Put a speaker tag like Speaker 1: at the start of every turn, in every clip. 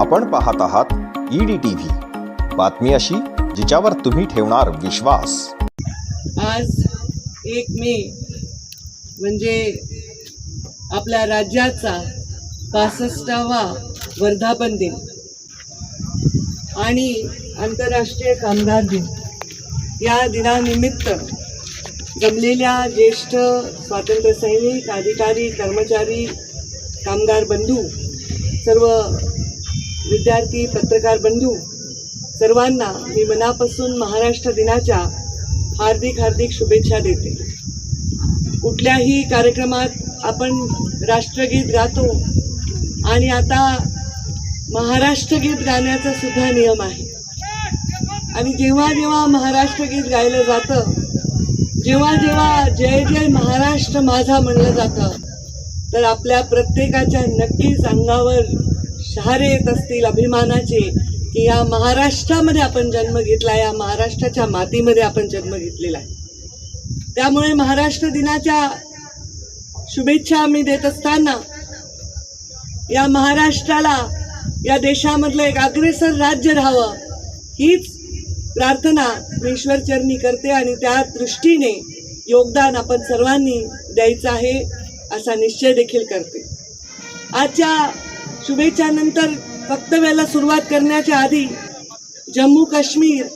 Speaker 1: आपण पाहत आहात ईडी टीव्ही बातमी अशी जिच्यावर तुम्ही ठेवणार विश्वास.
Speaker 2: आज एक मे म्हणजे आपल्या राज्याचा पासष्टावा वर्धापन दिन आणि आंतरराष्ट्रीय कामगार दिन. या दिनानिमित्त जमलेल्या ज्येष्ठ स्वातंत्र्यसैनिक अधिकारी कर्मचारी कामगार बंधू सर्व विद्यार्थी पत्रकार बंधू सर्वांना मी मनापासून महाराष्ट्र दिनाच्या हार्दिक हार्दिक शुभेच्छा देते. कुठल्याही कार्यक्रमात आपण राष्ट्रगीत गातो आणि आता महाराष्ट्रगीत गाण्याचा सुद्धा नियम आहे. आणि जेव्हा जेव्हा महाराष्ट्रगीत गायलं जातं जेव्हा जेव्हा जय जय महाराष्ट्र माझा म्हणलं जातं तर आपल्या प्रत्येकाच्या नक्कीच अंगावर शहारे येत असतील अभिमानाचे की या महाराष्ट्रामध्ये आपण जन्म घेतला या महाराष्ट्राच्या मातीमध्ये आपण जन्म घेतलेला आहे. त्यामुळे महाराष्ट्र दिनाच्या शुभेच्छा आम्ही देत असताना या महाराष्ट्राला या देशामधलं एक अग्रेसर राज्य राहावं हीच प्रार्थना ईश्वरचरणी करते आणि त्या दृष्टीने योगदान आपण सर्वांनी द्यायचं आहे असा निश्चय देखील करते. आजच्या शुभेच्छानंतर वक्तव्याला सुरुवात करण्याच्या आधी जम्मू काश्मीर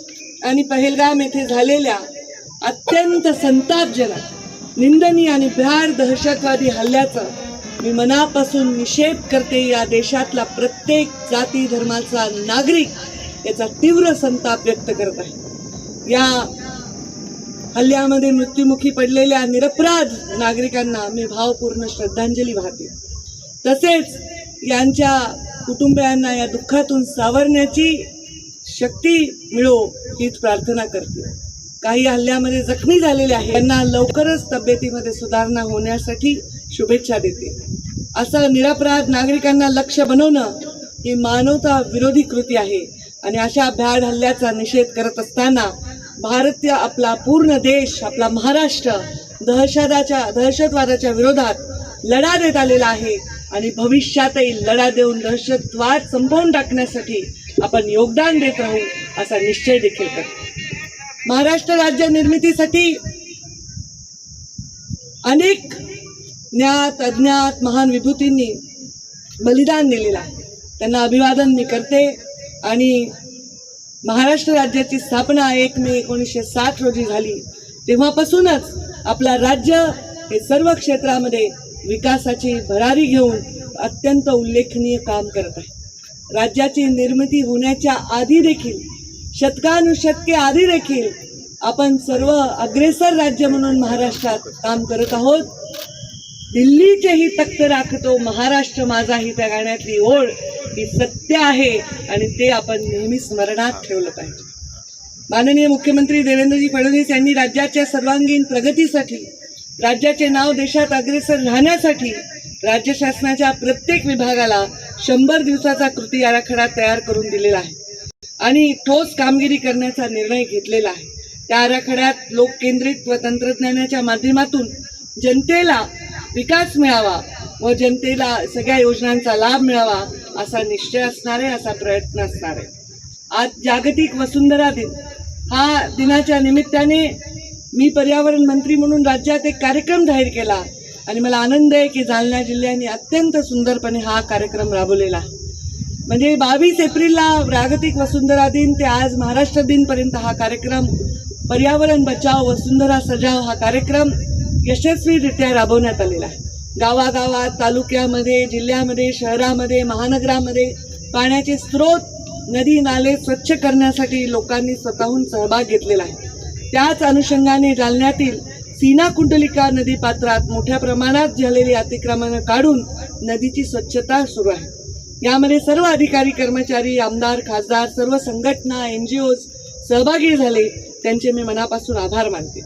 Speaker 2: आणि पहलगाम येथे झालेल्या अत्यंत संतापजनक निंदनीय आणि भ्याड दहशतवादी हल्ल्याचं मी मनापासून निषेध करते या देशातला प्रत्येक जाती धर्माचा नागरिक याचा तीव्र संताप व्यक्त करत आहे. या हल्ल्यामध्ये मृत्युमुखी पडलेल्या निरपराध नागरिकांना मी भावपूर्ण श्रद्धांजली वाहते. तसेच यांच्या कुटुंबियांना या दुःखातून सावरण्याची शक्ती मिळो हीच प्रार्थना करते. काही हल्ल्यामध्ये जखमी झालेले आहे त्यांना लवकरच तब्येतीमध्ये सुधारणा होण्यासाठी शुभेच्छा देते. असं निरपराध नागरिकांना लक्ष बनवणं ही मानवता विरोधी कृती आहे. आणि अशा भ्याड हल्ल्याचा निषेध करत असताना भारतीय आपला पूर्ण देश आपला महाराष्ट्र दहशताच्या दहशतवादाच्या विरोधात लढा देत आलेला आहे. आणि भविष्यातही लढा देऊन दहशतवाद संपवून टाकण्यासाठी आपण योगदान देत राहू असा निश्चय देखील करतो. महाराष्ट्र राज्य निर्मितीसाठी अनेक ज्ञात अज्ञात महान विभूतींनी बलिदान दिलेलं आहे. त्यांना अभिवादन मी करते आणि महाराष्ट्र राज्याची स्थापना एक मे एकोणीसशे साठ रोजी झाली. तेव्हापासूनच आपला राज्य हे सर्व क्षेत्रामध्ये विकासाची भरारी घेऊन अत्यंत उल्लेखनीय काम करत आहे. राज्याची निर्मिती होण्याच्या आधी देखील शतकानुशतके आधी देखील आपण सर्व अग्रेसर राज्य म्हणून महाराष्ट्रात काम करत आहोत. दिल्लीचेही तख्त राखतो महाराष्ट्र माझा ही त्या गाण्यातली ओढ ही सत्य आहे आणि ते आपण नेहमी स्मरणात ठेवलं पाहिजे. माननीय मुख्यमंत्री देवेंद्रजी फडणवीस यांनी राज्याच्या सर्वांगीण प्रगतीसाठी राज्याचे नाव देशात अग्रेसर राहण्यासाठी राज्य शासनाच्या प्रत्येक विभागाला शंभर दिवसाचा कृती आराखडा तयार करून दिलेला आहे आणि ठोस कामगिरी करण्याचा निर्णय घेतलेला आहे. त्या आराखड्यात लोककेंद्रित व तंत्रज्ञानाच्या माध्यमातून जनतेला विकास मिळावा व जनतेला सगळ्या योजनांचा लाभ मिळावा असा निश्चय असणार आहे असा प्रयत्न असणार आहे. आज जागतिक वसुंधरा दिन. हा दिनाच्या निमित्ताने मी पर्यावरण मंत्री म्हणून राज्यात एक कार्यक्रम जाहीर केला. आणि मला आनंद आहे की जालना जिल्ह्याने अत्यंत सुंदरपणे हा कार्यक्रम राबवलेला. आहे म्हणजे बावीस एप्रिलला जागतिक वसुंधरा दिन ते आज महाराष्ट्र दिनपर्यंत हा कार्यक्रम पर्यावरण बचाव वसुंधरा सजाव हा कार्यक्रम यशस्वीरित्या राबवण्यात आलेला आहे. गावागावात तालुक्यामध्ये जिल्ह्यामध्ये शहरामध्ये महानगरामध्ये पाण्याचे स्रोत नदी नाले स्वच्छ करण्यासाठी लोकांनी स्वतःहून सहभाग घेतलेला आहे. त्याच अनुषंगाने जालन्यातील सीना कुंडलिका नदी पात्रात मोठ्या प्रमाणात झालेली अतिक्रमणं काढून नदीची स्वच्छता सुरू आहे. यामध्ये सर्व अधिकारी कर्मचारी आमदार खासदार सर्व संघटना एन जी ओज सहभागी झाले. त्यांचे मी मनापासून आभार मानते.